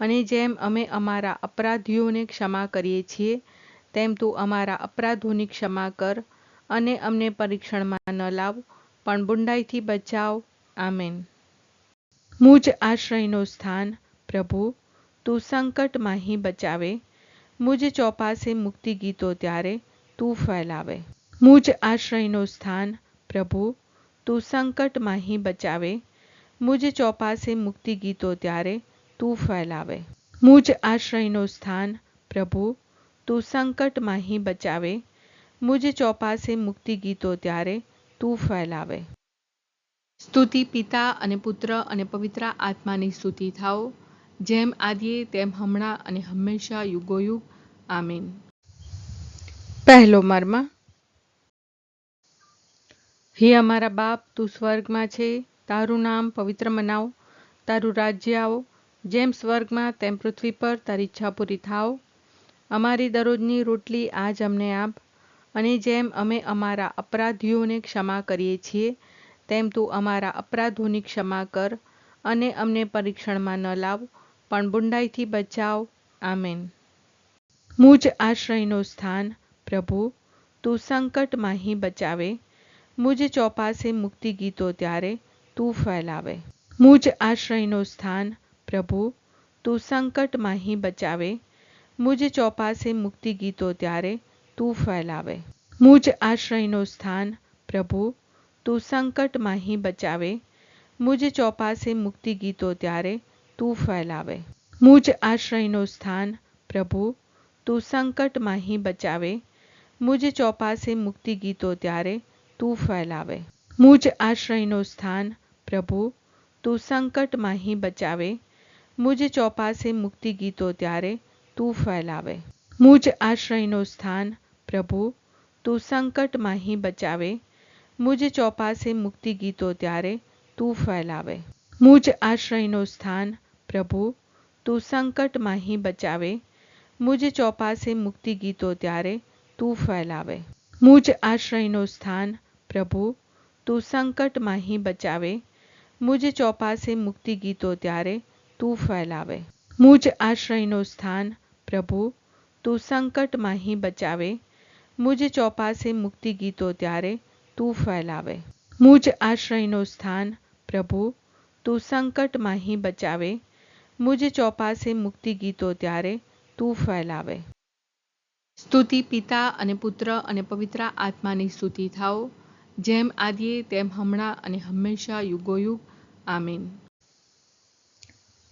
અને જેમ અમે અમારા અપરાધીઓને ક્ષમા કરીએ છીએ, તેમ તું અમારા અપરાધોની ક્ષમા કર અને અમને પરીક્ષણમાં ન લાવ, પણ બુંડાઈથી બચાવ. આમેન. મુજ આશ્રયનું સ્થાન, પ્રભુ, તું સંકટમાં હી બચાવે. મુજ ચોપાસે મુક્તિ ગીતો ત્યારે તું ફેલાવે. મુજ આશ્રયનું સ્થાન, પ્રભુ, તું સંકટમાં હી બચાવે. મુજ ચોપાસે મુક્તિ ગીતો ત્યારે તું ફેલાવે. મુજ આશ્રયનું સ્થાન, પ્રભુ, તું સંકટમાં હી બચાવે. મુજ ચોપાસે મુક્તિ ગીતો ત્યારે તું ફેલાવે. સ્તુતિ પિતા અને પુત્ર અને પવિત્ર આત્માની સ્તુતિ થાઓ. જેમ આદિએ, તેમ હમણાં અને હંમેશા યુગોયુગ. આમીન. પહેલો મર્મ. હે અમારા બાપ, તું સ્વર્ગમાં છે. તારું નામ પવિત્ર મનાવ. તારું રાજ્ય આવો. જેમ સ્વર્ગમાં તેમ પૃથ્વી પર તારી ઈચ્છા પૂરી થાવ. અમારી દરરોજની રોટલી આજ અમને આપ. અને જેમ અમે અમારા અપરાધીઓને ક્ષમા કરીએ છીએ, તેમ તું અમારા અપરાધોની ક્ષમા કર અને અમને પરીક્ષણમાં ન લાવ, પણ બુંડાઈથી બચાવ. આમેન. મુજ આશ્રયનો સ્થાન, પ્રભુ, તું સંકટમાં હી બચાવે. મુજ ચોપાસે મુક્તિ ગીતો ત્યારે તું ફેલાવે. મુજ આશ્રયનો સ્થાન પ્રભુ તું સંકટમાં હી બચાવે મુજ ચોપાસે મુક્તિ ગીતો ત્યારે તું ફેલાવે મુજ આશ્રયનો સ્થાન પ્રભુ તું સંકટમાં હી બચાવે મુજ ચોપાસે મુક્તિ ગીતો ત્યારે તું ફેલાવે મુજ આશ્રયનો સ્થાન પ્રભુ તું સંકટમાં હી બચાવે મુજ ચોપાસે મુક્તિ ગીતો ત્યારે તું ફેલાવે મુજ આશ્રયનો સ્થાન પ્રભુ તું સંકટમાં હી બચાવે મુજ ચોપાસે મુક્તિ ગીતો ત્યારે તું ફેલાવે મુજ આશ્રયનો સ્થાન પ્રભુ તું સંકટમાં હી બચાવે મુજ ચોપાસે મુક્તિ ગીતો ત્યારે તું ફેલાવે મુજ આશ્રયનો સ્થાન પ્રભુ તું સંકટમાં હી બચાવે મુજ ચોપાસે મુક્તિ ગીતો ત્યારે તું ફેલાવે મુજ આશ્રયનો સ્થાન પ્રભુ તું સંકટમાં હી બચાવે મુજ ચોપાસે મુક્તિ ગીતો ત્યારે તું ફેલાવે. મુજ આશ્રયનું સ્થાન, પ્રભુ, તું સંકટમાં બચાવે. મુજ ચોપાસે મુક્તિ ગીતો ત્યારે તું ફેલાવે. મુજ આશ્રયનું સ્થાન, પ્રભુ, તું સંકટમાં બચાવે. મુજ ચોપાસે મુક્તિ ગીતો ત્યારે તું ફેલાવે. સ્તુતિ પિતા અને પુત્ર અને પવિત્ર આત્માની સ્તુતિ થાઓ. જેમ આદિએ, તેમ હમણાં અને હંમેશા યુગોયુગ. આમીન.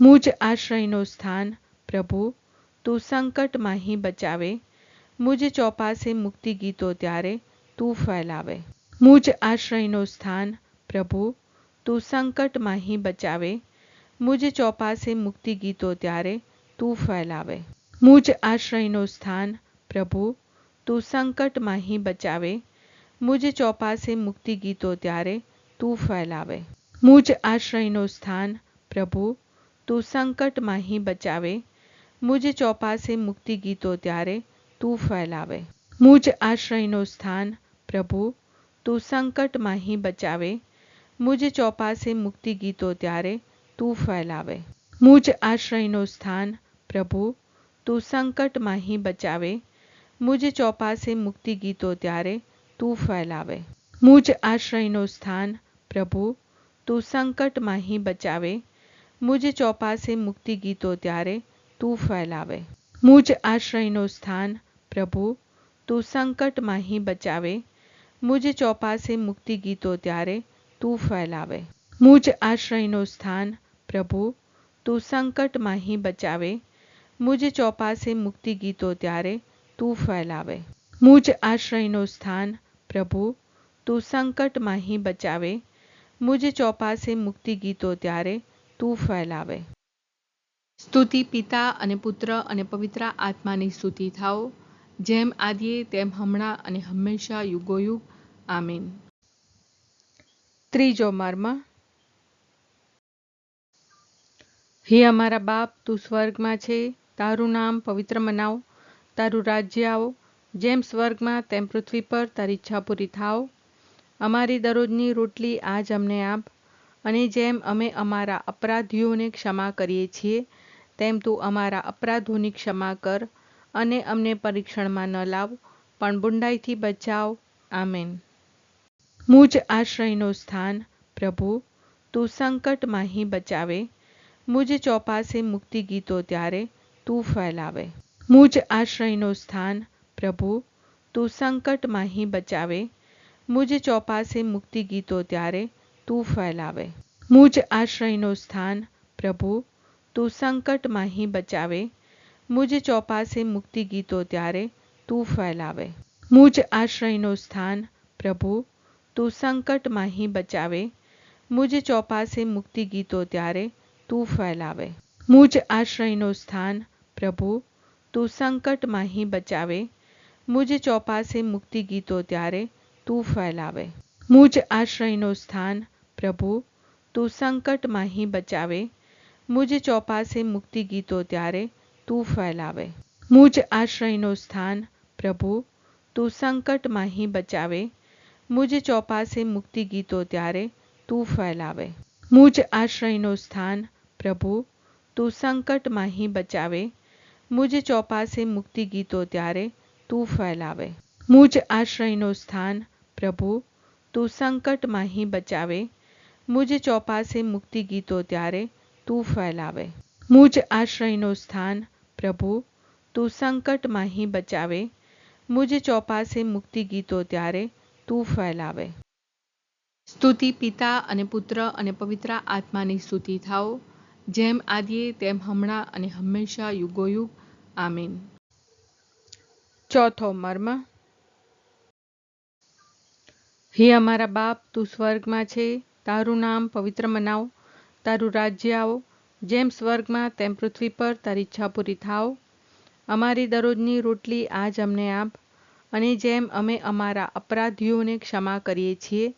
મુજ આશ્રયનો સ્થાન પ્રભુ તું સંકટમાં હી બચાવે મુજ ચોપાસે મુક્તિ ગીતો ત્યારે તું ફેલાવે મુજ આશ્રયનો સ્થાન પ્રભુ તું સંકટ માહી બચાવે મુજ ચોપાસે મુક્તિ ગીતો ત્યારે તું ફેલાવે મુજ આશ્રયનો સ્થાન પ્રભુ તું સંકટ માહી બચાવે મુજ ચોપાસે મુક્તિ ગીતો ત્યારે તું ફેલાવે મુજ આશ્રયનો સ્થાન પ્રભુ તું સંકટ માહી બચાવે મુજ ચોપાસે મુક્તિ ગીતો ત્યારે તું ફેલાવે મુજ આશ્રયનો સ્થાન પ્રભુ તું સંકટ માહી બચાવે મુજ ચોપાસે મુક્તિ ગીતો ત્યારે તું ફેલાવે મુજ આશ્રયનો સ્થાન પ્રભુ તું સંકટ માહી બચાવે મુજ ચોપાસે મુક્તિ ગીતો ત્યારે તું ફેલાવે મુજ આશ્રયનો સ્થાન પ્રભુ તું સંકટ માહી બચાવે મુજ ચોપાસે મુક્તિ ગીતો ત્યારે તું ફેલાવે મુજ આશ્રયનો સ્થાન પ્રભુ તું સંકટ માહી બચાવે મુજ ચોપાસે મુક્તિ ગીતો ત્યારે તું ફેલાવે મુજ આશ્રયનો સ્થાન પ્રભુ તું સંકટ માહી બચાવે મુજ ચોપાસે મુક્તિ ગીતો ત્યારે તું ફેલાવે મુજ આશ્રયનો સ્થાન પ્રભુ તું સંકટ માહી બચાવે મુજ ચોપાસે મુક્તિ ગીતો ત્યારે તું ફેલાવે. સ્તુતિ પિતા અને પુત્ર અને પવિત્ર આત્માની સ્તુતિ થાઓ. જેમ આદિએ, તેમ હમણાં અને હંમેશા યુગોયુગ. આમીન. ત્રીજો મર્મ. હે અમારા બાપ, તું સ્વર્ગમાં છે. તારું નામ પવિત્ર મનાવ. તારું રાજ્ય આવો. જેમ સ્વર્ગમાં, તેમ પૃથ્વી પર તારી ઈચ્છા પૂરી થાવ અમારી દરરોજની રોટલી આજ અમને આપ. અને જેમ અમે અમારા અપરાધીઓને ક્ષમા કરીએ છીએ, તેમ તું અમારા અપરાધોની ક્ષમા કર અને અમને પરીક્ષણમાં ન લાવ, પણ બુંડાઈથી બચાવ. આમેન. મુજ આશ્રયનું સ્થાન, પ્રભુ, તું સંકટ માહી બચાવે. મુજ ચોપાસે મુક્તિ ગીતો ત્યારે તું ફેલાવે. મુજ આશ્રયનું સ્થાન, પ્રભુ, તું સંકટ માહી બચાવે. મુજ ચોપાસે મુક્તિ ગીતો ત્યારે તું ફેલાવે મુજ આશ્રયનો સ્થાન પ્રભુ તું સંકટ માહી બચાવે મુજ ચોપાસે મુક્તિ ગીતો ત્યારે તું ફેલાવે મુજ આશ્રયનો સ્થાન પ્રભુ તું સંકટ માહી બચાવે મુજ ચોપાસે મુક્તિ ગીતો ત્યારે તું ફેલાવે મુજ આશ્રયનો સ્થાન પ્રભુ તું સંકટ માહી બચાવે મુજ ચોપાસે મુક્તિ ગીતો ત્યારે તું ફેલાવે મુજ આશ્રયનો સ્થાન પ્રભુ તું સંકટ માહી બચાવે મુજ ચોપાસે મુક્તિ ગીતો ત્યારે તું ફેલાવે મુજ આશ્રયનો સ્થાન પ્રભુ તું સંકટ માહી બચાવે મુજ ચોપાસે મુક્તિ ગીતો ત્યારે તું ફેલાવે મુજ આશ્રયનો સ્થાન પ્રભુ તું સંકટ માહી બચાવે મુજ ચોપાસે મુક્તિ ગીતો ત્યારે તું ફેલાવે મુજ આશ્રયનો સ્થાન પ્રભુ તું સંકટ માહી બચાવે મુજ ચોપાસે મુક્તિ ગીતો ત્યારે તું ફેલાવે. મુજ આશ્રયનું સ્થાન, પ્રભુ, તું સંકટ હિ બચાવે. મુજ ચોપાસે મુક્તિ ગીતો ત્યારે તું ફેલાવે. સ્તુતિ પિતા અને પુત્ર અને પવિત્ર આત્માની સ્તુતિ થાઓ. જેમ આદિએ તેમ હમણાં અને હંમેશા યુગોયુગ. આમીન. ચોથો મર્મ. હે અમારા બાપ, તું સ્વર્ગમાં છે. તારું નામ પવિત્ર મનાવ, તારું રાજ્ય આવો, જેમ સ્વર્ગમાં તેમ પૃથ્વી પર તારી ઈચ્છા પૂરી થાવ. અમારી દરરોજની રોટલી આજ અમને આપ, અને જેમ અમે અમારા અપરાધીઓને ક્ષમા કરીએ છીએ,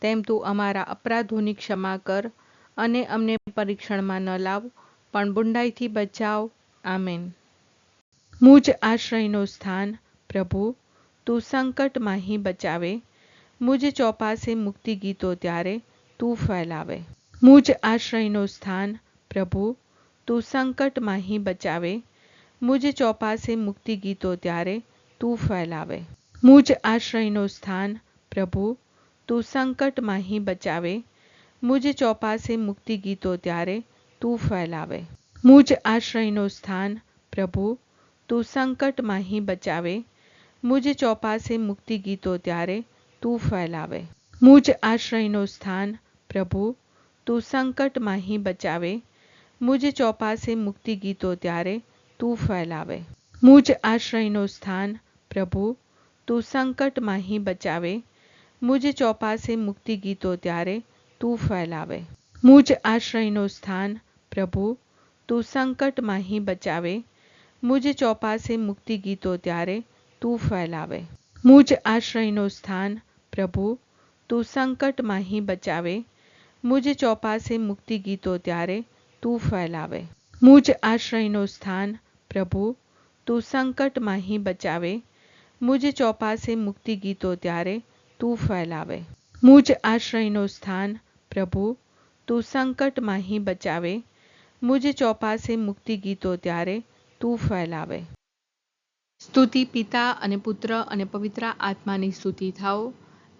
તેમ તું અમારા અપરાધોની ક્ષમા કર અને અમને પરીક્ષણમાં ન લાવ, પણ બુંડાઈથી બચાવ. આમેન. મુજ આશ્રયનો સ્થાન, પ્રભુ, તું સંકટ બચાવે. મુજ ચોપાસે મુક્તિ ગીતો ત્યારે તું ફેલાવે મુજ આશ્રયનો સ્થાન પ્રભુ તું સંકટ માહી બચાવે મુજ ચોપાસે મુક્તિ ગીતો ત્યારે તું ફેલાવે મુજ આશ્રયનો સ્થાન પ્રભુ તું સંકટ માહી બચાવે મુજ ચોપાસે મુક્તિ ગીતો ત્યારે તું ફેલાવે મુજ આશ્રયનો સ્થાન પ્રભુ તું સંકટ માહી બચાવે મુજ ચોપાસે મુક્તિ ગીતો ત્યારે તું ફેલાવે મુજ આશ્રયનો સ્થાન પ્રભુ તું સંકટ માહી બચાવે મુજ ચોપાસે મુક્તિ ગીતો ત્યારે તું ફેલાવે મુજ આશ્રયનો સ્થાન પ્રભુ તું સંકટ માહી બચાવે મુજ ચોપાસે મુક્તિ ગીતો ત્યારે તું ફેલાવે મુજ આશ્રયનો સ્થાન પ્રભુ તું સંકટ માહી બચાવે મુજ ચોપાસે મુક્તિ ગીતો ત્યારે તું ફેલાવે મુજ આશ્રયનો સ્થાન પ્રભુ તું સંકટ માહી બચાવે મુજ ચોપાસે મુક્તિ ગીતો ત્યારે તું ફેલાવે. મુજ આશ્રયનું સ્થાન પ્રભુ, તું સંકટ માહી બચાવે. મુજ ચોપાસે મુક્તિ ગીતો ત્યારે તું ફેલાવે. મુજ આશ્રયનો સ્થાન પ્રભુ, તું સંકટ માહી બચાવે. મુજ ચોપાસે મુક્તિ ગીતો ત્યારે તું ફેલાવે. સ્તુતિ પિતા અને પુત્ર અને પવિત્ર આત્માની સ્તુતિ થાઓ.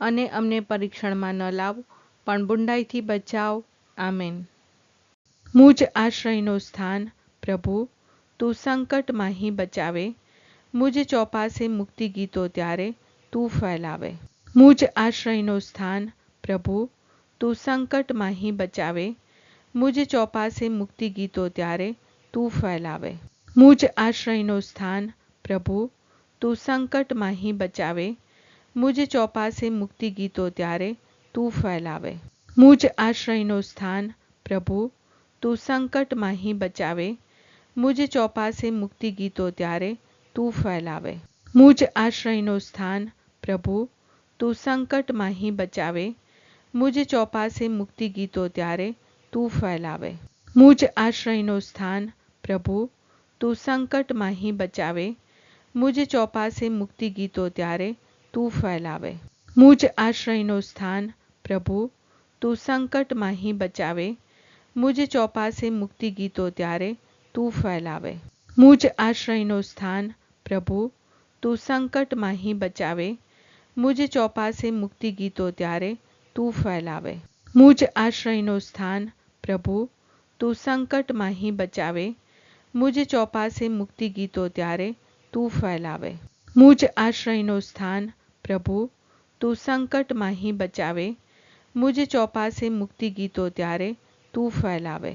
અને અમને પરીક્ષણમાં ન લાવ, પણ બુંડાઈથી બચાવ. આમેન. મુજ આશ્રયનું સ્થાન, પ્રભુ, તું સંકટ માહી બચાવે. મુજ ચોપાસે મુક્તિ ગીતો ત્યારે, તું ફેલાવે. મુજ આશ્રયનો સ્થાન, પ્રભુ, તું સંકટ માહી બચાવે. મુજ ચોપાસે મુક્તિ ગીતો ત્યારે, તું ફેલાવે. મુજ આશ્રયનું સ્થાન, પ્રભુ, તું સંકટ માહી બચાવે. મુજ ચોપાસે મુક્તિ ગીતો ત્યારે તું ફેલાવે મુજ આશ્રયનો સ્થાન પ્રભુ તું સંકટ માહી બચાવે મુજ ચોપાસે મુક્તિ ગીતો ત્યારે તું ફેલાવે મુજ આશ્રયનો સ્થાન પ્રભુ તું સંકટ માહી બચાવે મુજ ચોપાસે મુક્તિ ગીતો ત્યારે તું ફેલાવે મુજ આશ્રયનો સ્થાન પ્રભુ તું સંકટ માહી બચાવે મુજ ચોપાસે મુક્તિ ગીતો ત્યારે તું ફેલાવે મુજ આશ્રયનો સ્થાન પ્રભુ તું સંકટ માહી બચાવે મુજ ચોપાસે મુક્તિ ગીતો ત્યારે તું ફેલાવે મુજ આશ્રયનો સ્થાન પ્રભુ તું સંકટ માહી બચાવે મુજ ચોપાસે મુક્તિ ગીતો ત્યારે તું ફેલાવે મુજ આશ્રયનો સ્થાન પ્રભુ તું સંકટ માહી બચાવે મુજ ચોપાસે મુક્તિ ગીતો ત્યારે તું ફેલાવે મુજ આશ્રયનો સ્થાન પ્રભુ, તું સંકટ બચાવે. મુજ ચોપાસે મુક્તિ ગીતો ત્યારે તું ફેલાવે.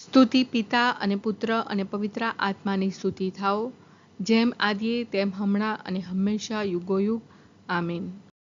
સ્તુતિ પિતા અને પુત્ર અને પવિત્ર આત્માની સ્તુતિ થાઓ. જેમ આદિએ, તેમ હમણાં અને હંમેશા યુગોયુગ. આમીન.